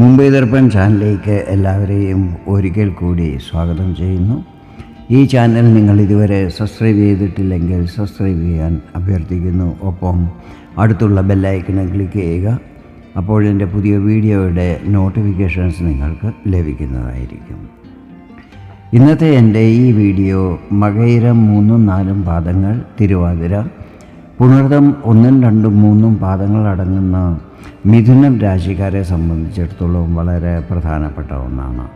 മുംബൈ ദർപ്പൺ ചാനലിലേക്ക് എല്ലാവരെയും ഒരിക്കൽ കൂടി സ്വാഗതം ചെയ്യുന്നു. ഈ ചാനൽ നിങ്ങൾ ഇതുവരെ സബ്സ്ക്രൈബ് ചെയ്തിട്ടില്ലെങ്കിൽ സബ്സ്ക്രൈബ് ചെയ്യാൻ അഭ്യർത്ഥിക്കുന്നു. ഒപ്പം അടുത്തുള്ള ബെല്ലൈക്കണ് ക്ലിക്ക് ചെയ്യുക. അപ്പോൾ എന്റെ പുതിയ വീഡിയോയുടെ നോട്ടിഫിക്കേഷൻസ് നിങ്ങൾക്ക് ലഭിക്കുന്നതായിരിക്കും. ഇന്നത്തെ എന്റെ ഈ വീഡിയോ മകയിരം മൂന്നും നാലും പാദങ്ങൾ തിരുവാതിര. പുണർതം ഒന്നും രണ്ടും മൂന്നും പാദങ്ങൾ അടങ്ങുന്ന മിഥുനം രാശിക്കാരെ സംബന്ധിച്ചിടത്തോളം വളരെ പ്രധാനപ്പെട്ട ഒന്നാണ്.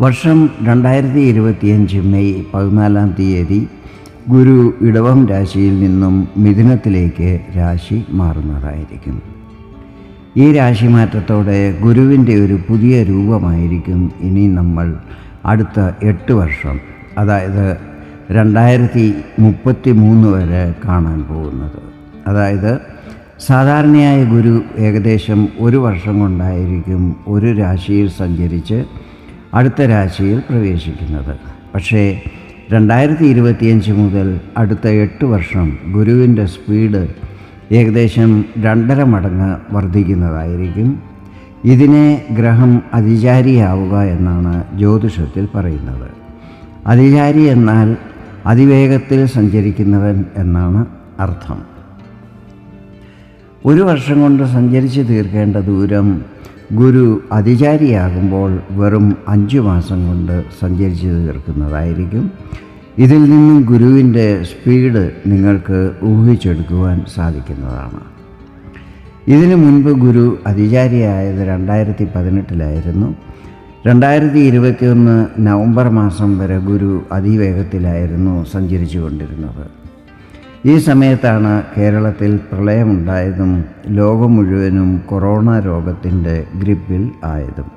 വർഷം രണ്ടായിരത്തി ഇരുപത്തിയഞ്ച് മെയ് പതിനാലാം തീയതി ഗുരു ഇടവം രാശിയിൽ നിന്നും മിഥുനത്തിലേക്ക് രാശി മാറുന്നതായിരിക്കും. ഈ രാശി മാറ്റത്തോടെ ഗുരുവിന്റെ ഒരു പുതിയ രൂപമായിരിക്കും ഇനി നമ്മൾ അടുത്ത എട്ട് വർഷം അതായത് രണ്ടായിരത്തി മുപ്പത്തി മൂന്ന് വരെ കാണാൻ പോകുന്നത്. അതായത് സാധാരണയായ ഗുരു ഏകദേശം ഒരു വർഷം കൊണ്ടായിരിക്കും ഒരു രാശിയിൽ സഞ്ചരിച്ച് അടുത്ത രാശിയിൽ പ്രവേശിക്കുന്നത്. പക്ഷേ രണ്ടായിരത്തി ഇരുപത്തിയഞ്ച് മുതൽ അടുത്ത എട്ട് വർഷം ഗുരുവിന്റെ സ്പീഡ് ഏകദേശം രണ്ടര മടങ്ങ് വർദ്ധിക്കുന്നതായിരിക്കും. ഇതിനെ ഗ്രഹം അതിചാരിയാവുക എന്നാണ് ജ്യോതിഷത്തിൽ പറയുന്നത്. അതിചാരി എന്നാൽ അതിവേഗത്തിൽ സഞ്ചരിക്കുന്നവൻ എന്നാണ് അർത്ഥം. ഒരു വർഷം കൊണ്ട് സഞ്ചരിച്ച് തീർക്കേണ്ട ദൂരം ഗുരു അതിചാരിയാകുമ്പോൾ വെറും അഞ്ചു മാസം കൊണ്ട് സഞ്ചരിച്ച് തീർക്കുന്നതായിരിക്കും. ഇതിൽ നിന്നും ഗുരുവിന്റെ സ്പീഡ് നിങ്ങൾക്ക് ഊഹിച്ചെടുക്കുവാൻ സാധിക്കുന്നതാണ്. ഇതിനു മുൻപ് ഗുരു അതിചാരിയായത് രണ്ടായിരത്തി പതിനെട്ടിലായിരുന്നു. രണ്ടായിരത്തി ഇരുപത്തിയൊന്ന് നവംബർ മാസം വരെ ഗുരു അതിവേഗത്തിലായിരുന്നു സഞ്ചരിച്ചു കൊണ്ടിരുന്നത് ഈ സമയത്താണ് കേരളത്തിൽ പ്രളയമുണ്ടായതും ലോകം മുഴുവനും കൊറോണ രോഗത്തിന്റെ ഗ്രിപ്പിൽ ആയതും.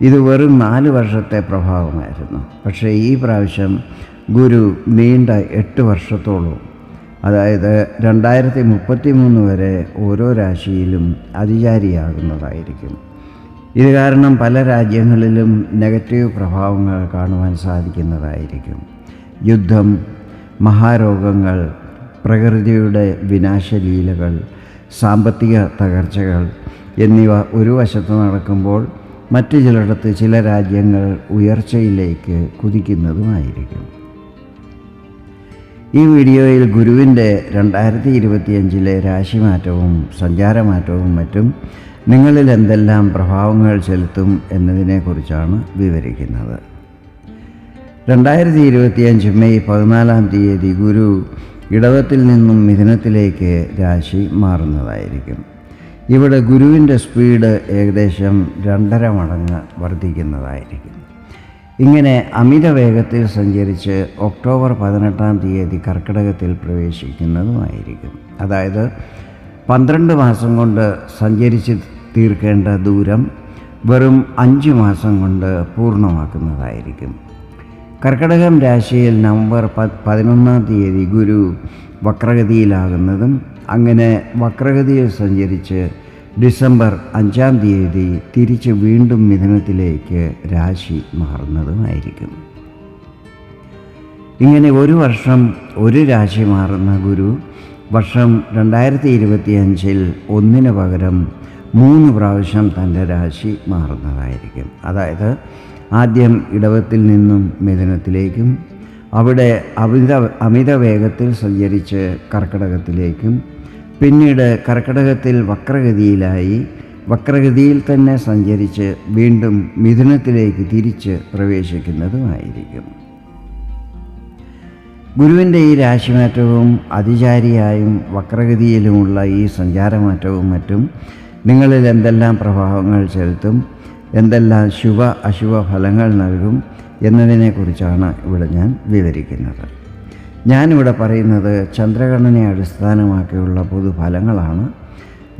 ഇത് വെറും നാല് വർഷത്തെ പ്രഭാവമായിരുന്നു. പക്ഷേ ഈ പ്രാവശ്യം ഗുരു നീണ്ട എട്ട് വർഷത്തോളം അതായത് രണ്ടായിരത്തി മുപ്പത്തി മൂന്ന് വരെ ഓരോ രാശിയിലും അതിചാരിയാകുന്നതായിരിക്കും. ഇത് കാരണം പല രാജ്യങ്ങളിലും നെഗറ്റീവ് പ്രഭാവങ്ങൾ കാണുവാൻ സാധിക്കുന്നതായിരിക്കും. യുദ്ധം മഹാരോഗങ്ങൾ പ്രകൃതിയുടെ വിനാശലീലകൾ സാമ്പത്തിക തകർച്ചകൾ എന്നിവ ഒരു വശത്ത് നടക്കുമ്പോൾ മറ്റു ചിലയിടത്ത് ചില രാജ്യങ്ങൾ ഉയർച്ചയിലേക്ക് കുതിക്കുന്നതുമായിരിക്കും. ഈ വീഡിയോയിൽ ഗുരുവിന്റെ രണ്ടായിരത്തി ഇരുപത്തിയഞ്ചിലെ രാശിമാറ്റവും സഞ്ചാരമാറ്റവും മറ്റും നിങ്ങളിൽ എന്തെല്ലാം പ്രഭാവങ്ങൾ ചെലുത്തും എന്നതിനെക്കുറിച്ചാണ് വിവരിക്കുന്നത്. രണ്ടായിരത്തി ഇരുപത്തിയഞ്ച് മെയ് പതിനാലാം തീയതി ഗുരു ഇടവത്തിൽ നിന്നും മിഥുനത്തിലേക്ക് രാശി മാറുന്നതായിരിക്കും. ഇവിടെ ഗുരുവിന്റെ സ്പീഡ് ഏകദേശം രണ്ടര മടങ്ങ് വർദ്ധിക്കുന്നതായിരിക്കും. ഇങ്ങനെ അമിത വേഗത്തിൽ സഞ്ചരിച്ച് ഒക്ടോബർ പതിനെട്ടാം തീയതി കർക്കിടകത്തിൽ പ്രവേശിക്കുന്നതുമായിരിക്കും. അതായത് പന്ത്രണ്ട് മാസം കൊണ്ട് സഞ്ചരിച്ച് തീർക്കേണ്ട ദൂരം വെറും അഞ്ച് മാസം കൊണ്ട് പൂർണമാക്കുന്നതായിരിക്കും. കർക്കടകം രാശിയിൽ നവംബർ പ പതിനൊന്നാം തീയതി ഗുരു വക്രഗതിയിലാകുന്നതും അങ്ങനെ വക്രഗതിയിൽ സഞ്ചരിച്ച് ഡിസംബർ അഞ്ചാം തീയതി തിരിച്ച് വീണ്ടും മിഥുനത്തിലേക്ക് രാശി മാറുന്നതുമായിരിക്കും. ഇങ്ങനെ ഒരു വർഷം ഒരു രാശി മാറുന്ന ഗുരു വർഷം രണ്ടായിരത്തി ഇരുപത്തിയഞ്ചിൽ ഒന്നിന് പകരം മൂന്ന് പ്രാവശ്യം തന്റെ രാശി മാറുന്നതായിരിക്കും. അതായത് ആദ്യം ഇടവത്തിൽ നിന്നും മിഥുനത്തിലേക്കും അവിടെ അമിത അമിത വേഗത്തിൽ സഞ്ചരിച്ച് കർക്കിടകത്തിലേക്കും പിന്നീട് കർക്കിടകത്തിൽ വക്രഗതിയിലായി വക്രഗതിയിൽ തന്നെ സഞ്ചരിച്ച് വീണ്ടും മിഥുനത്തിലേക്ക് തിരിച്ച് പ്രവേശിക്കുന്നതുമായിരിക്കും. ഗുരുവിന്റെ ഈ രാശിമാറ്റവും അതിചാരിയായും വക്രഗതിയിലുമുള്ള ഈ സഞ്ചാരമാറ്റവും മറ്റും നിങ്ങളിൽ എന്തെല്ലാം പ്രഭാവങ്ങൾ ചെലുത്തും എന്തെല്ലാം ശുഭ അശുഭ ഫലങ്ങൾ നൽകും എന്നതിനെക്കുറിച്ചാണ് ഇവിടെ ഞാൻ വിവരിക്കുന്നത്. ഞാനിവിടെ പറയുന്നത് ചന്ദ്രഗണനെ അടിസ്ഥാനമാക്കിയുള്ള പൊതുഫലങ്ങളാണ്.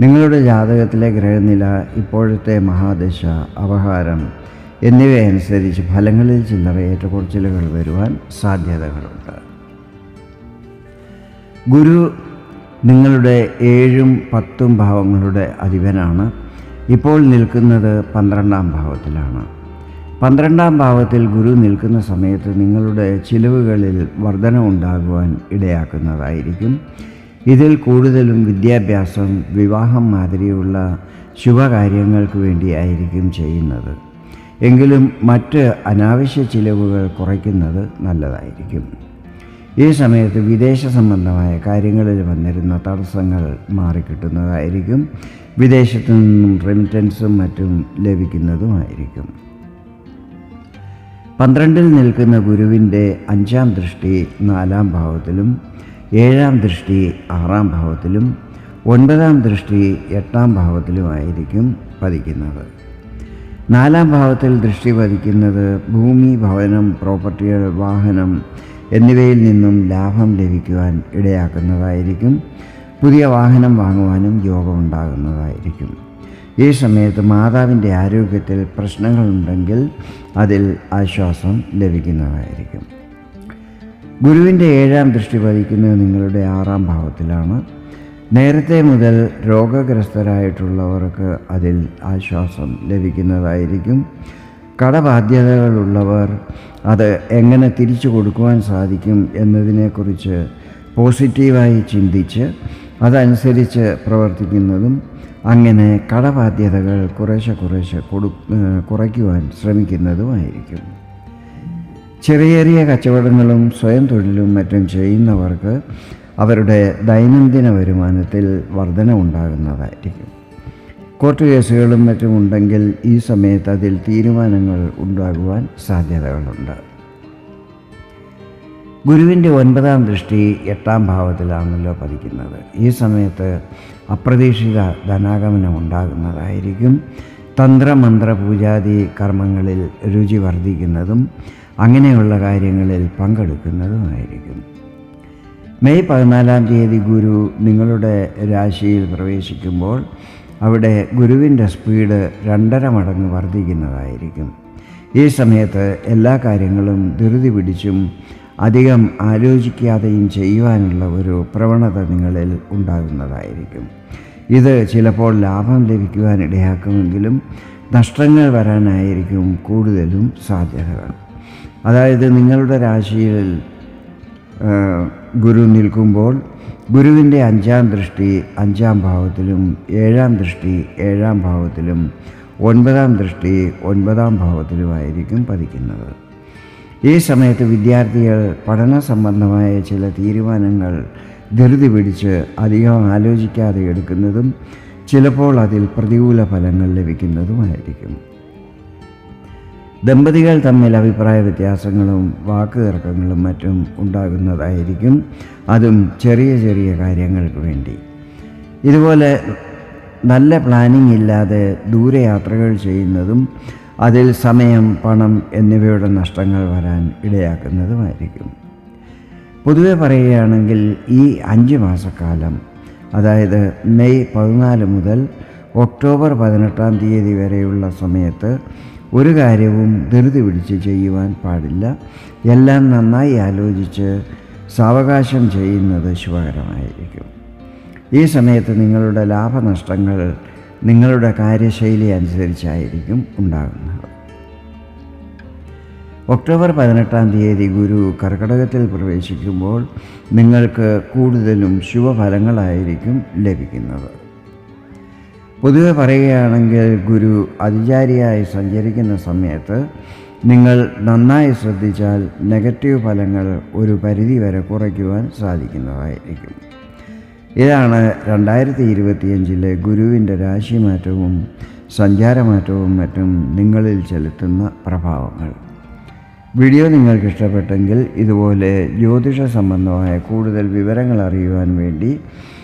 നിങ്ങളുടെ ജാതകത്തിലെ ഗ്രഹനില ഇപ്പോഴത്തെ മഹാദശ അപഹാരം എന്നിവയനുസരിച്ച് ഫലങ്ങളിൽ ചില്ലറ ഏറ്റക്കുറച്ചിലുകൾ വരുവാൻ സാധ്യതകളുണ്ട്. ഗുരു നിങ്ങളുടെ ഏഴും പത്തും ഭാവങ്ങളുടെ അധിപനാണ്. ഇപ്പോൾ നിൽക്കുന്നത് പന്ത്രണ്ടാം ഭാവത്തിലാണ്. പന്ത്രണ്ടാം ഭാവത്തിൽ ഗുരു നിൽക്കുന്ന സമയത്ത് നിങ്ങളുടെ ചിലവുകളിൽ വർധന ഉണ്ടാകുവാൻ ഇടയാക്കുന്നതായിരിക്കും. ഇതിൽ കൂടുതലും വിദ്യാഭ്യാസം വിവാഹം മാതിരിയുള്ള ശുഭകാര്യങ്ങൾക്ക് വേണ്ടിയായിരിക്കും ചെയ്യുന്നത്. എങ്കിലും മറ്റ് അനാവശ്യ ചിലവുകൾ കുറയ്ക്കുന്നത് നല്ലതായിരിക്കും. ഈ സമയത്ത് വിദേശ സംബന്ധമായ കാര്യങ്ങളിൽ വന്നിരുന്ന തടസ്സങ്ങൾ മാറിക്കിട്ടുന്നതായിരിക്കും. വിദേശത്തു നിന്നും റെമിറ്റൻസും മറ്റും ലഭിക്കുന്നതുമായിരിക്കും. പന്ത്രണ്ടിൽ നിൽക്കുന്ന ഗുരുവിന്റെ അഞ്ചാം ദൃഷ്ടി നാലാം ഭാവത്തിലും ഏഴാം ദൃഷ്ടി ആറാം ഭാവത്തിലും ഒൻപതാം ദൃഷ്ടി എട്ടാം ഭാവത്തിലുമായിരിക്കും പതിക്കുന്നത്. നാലാം ഭാവത്തിൽ ദൃഷ്ടി പതിക്കുന്നത് ഭൂമി ഭവനം പ്രോപ്പർട്ടികൾ വാഹനം എന്നിവയിൽ നിന്നും ലാഭം ലഭിക്കുവാൻ ഇടയാക്കുന്നതായിരിക്കും. പുതിയ വാഹനം വാങ്ങുവാനും യോഗമുണ്ടാകുന്നതായിരിക്കും. ഈ സമയത്ത് മാതാവിന്റെ ആരോഗ്യത്തിൽ പ്രശ്നങ്ങളുണ്ടെങ്കിൽ അതിൽ ആശ്വാസം ലഭിക്കുന്നതായിരിക്കും. ഗുരുവിന്റെ ഏഴാം ദൃഷ്ടി പതിക്കുന്നത് നിങ്ങളുടെ ആറാം ഭാവത്തിലാണ്. നേരത്തെ മുതൽ രോഗഗ്രസ്തരായിട്ടുള്ളവർക്ക് അതിൽ ആശ്വാസം ലഭിക്കുന്നതായിരിക്കും. കടബാധ്യതകളുള്ളവർ അത് എങ്ങനെ തിരിച്ചു കൊടുക്കുവാൻ സാധിക്കും എന്നതിനെക്കുറിച്ച് പോസിറ്റീവായി ചിന്തിച്ച് അതനുസരിച്ച് പ്രവർത്തിക്കുന്നതും അങ്ങനെ കടബാധ്യതകൾ കുറേശ്ശെ കുറേശ്ശെ കൊടു കുറയ്ക്കുവാൻ ശ്രമിക്കുന്നതുമായിരിക്കും. ചെറിയ ചെറിയ കച്ചവടങ്ങളും സ്വയം തൊഴിലും മറ്റും ചെയ്യുന്നവർക്ക് അവരുടെ ദൈനംദിന വരുമാനത്തിൽ വർധന ഉണ്ടാകുന്നതായിരിക്കും കോർട്ട് കേസുകളും മറ്റും ഉണ്ടെങ്കിൽ ഈ സമയത്ത് അതിൽ തീരുമാനങ്ങൾ ഉണ്ടാകുവാൻ സാധ്യതകളുണ്ട്. ഗുരുവിന്റെ ഒൻപതാം ദൃഷ്ടി എട്ടാം ഭാവത്തിലാണല്ലോ പതിക്കുന്നത്. ഈ സമയത്ത് അപ്രതീക്ഷിത ധനാഗമനം ഉണ്ടാകുന്നതായിരിക്കും. തന്ത്രമന്ത്ര പൂജാതി കർമ്മങ്ങളിൽ രുചി വർദ്ധിക്കുന്നതും അങ്ങനെയുള്ള കാര്യങ്ങളിൽ പങ്കെടുക്കുന്നതുമായിരിക്കും. മെയ് പതിനാലാം തീയതി ഗുരു നിങ്ങളുടെ രാശിയിൽ പ്രവേശിക്കുമ്പോൾ അവിടെ ഗുരുവിന്റെ സ്പീഡ് രണ്ടര മടങ്ങ് വർദ്ധിക്കുന്നതായിരിക്കും. ഈ സമയത്ത് എല്ലാ കാര്യങ്ങളും ധൃതി പിടിച്ചും അധികം ആലോചിക്കാതെയും ചെയ്യുവാനുള്ള ഒരു പ്രവണത നിങ്ങളിൽ ഉണ്ടാകുന്നതായിരിക്കും. ഇത് ചിലപ്പോൾ ലാഭം ലഭിക്കുവാനിടയാക്കുമെങ്കിലും നഷ്ടങ്ങൾ വരാനായിരിക്കും കൂടുതലും സാധ്യതകൾ അതായത് നിങ്ങളുടെ രാശിയിൽ ഗുരു നിൽക്കുമ്പോൾ ഗുരുവിന്റെ അഞ്ചാം ദൃഷ്ടി അഞ്ചാം ഭാവത്തിലും ഏഴാം ദൃഷ്ടി ഏഴാം ഭാവത്തിലും ഒൻപതാം ദൃഷ്ടി ഒൻപതാം ഭാവത്തിലുമായിരിക്കും പതിക്കുന്നത്. ഈ സമയത്ത് വിദ്യാർത്ഥികൾ പഠന സംബന്ധമായ ചില തീരുമാനങ്ങൾ ധൃതി പിടിച്ച് അധികം ആലോചിക്കാതെ എടുക്കുന്നതും ചിലപ്പോൾ അതിൽ പ്രതികൂല ഫലങ്ങൾ ലഭിക്കുന്നതുമായിരിക്കും. ദമ്പതികൾ തമ്മിൽ അഭിപ്രായ വ്യത്യാസങ്ങളും വാക്കുതർക്കങ്ങളും മറ്റും ഉണ്ടാകുന്നതായിരിക്കും. അതും ചെറിയ ചെറിയ കാര്യങ്ങൾക്ക് വേണ്ടി. ഇതുപോലെ നല്ല പ്ലാനിംഗ് ഇല്ലാതെ ദൂരയാത്രകൾ ചെയ്യുന്നതും അതിൽ സമയം പണം എന്നിവയുടെ നഷ്ടങ്ങൾ വരാൻ ഇടയാക്കുന്നതുമായിരിക്കും. പൊതുവെ പറയുകയാണെങ്കിൽ ഈ അഞ്ച് മാസക്കാലം അതായത് മെയ് പതിനാല് മുതൽ ഒക്ടോബർ പതിനെട്ടാം തീയതി വരെയുള്ള സമയത്ത് ഒരു കാര്യവും ധൃതി പിടിച്ച് ചെയ്യുവാൻ പാടില്ല. എല്ലാം നന്നായി ആലോചിച്ച് സാവകാശം ചെയ്യുന്നത് ശുഭകരമായിരിക്കും. ഈ സമയത്ത് നിങ്ങളുടെ ലാഭനഷ്ടങ്ങൾ നിങ്ങളുടെ കാര്യശൈലി അനുസരിച്ചായിരിക്കും ഉണ്ടാകുന്നത്. ഒക്ടോബർ പതിനെട്ടാം തീയതി ഗുരു കർക്കടകത്തിൽ പ്രവേശിക്കുമ്പോൾ നിങ്ങൾക്ക് കൂടുതലും ശുഭഫലങ്ങളായിരിക്കും ലഭിക്കുന്നത്. പൊതുവെ പറയുകയാണെങ്കിൽ ഗുരു അതിചാരിയായി സഞ്ചരിക്കുന്ന സമയത്ത് നിങ്ങൾ നന്നായി ശ്രദ്ധിച്ചാൽ നെഗറ്റീവ് ഫലങ്ങൾ ഒരു പരിധി വരെ കുറയ്ക്കുവാൻ സാധിക്കുന്നതായിരിക്കും. ഇതാണ് രണ്ടായിരത്തി ഇരുപത്തിയഞ്ചിലെ ഗുരുവിന്റെ രാശിമാറ്റവും സഞ്ചാരമാറ്റവും മറ്റും നിങ്ങളിൽ ചെലുത്തുന്ന പ്രഭാവങ്ങൾ. വീഡിയോ നിങ്ങൾക്ക് ഇഷ്ടപ്പെട്ടെങ്കിൽ ഇതുപോലെ ജ്യോതിഷ സംബന്ധമായ കൂടുതൽ വിവരങ്ങൾ അറിയുവാൻ വേണ്ടി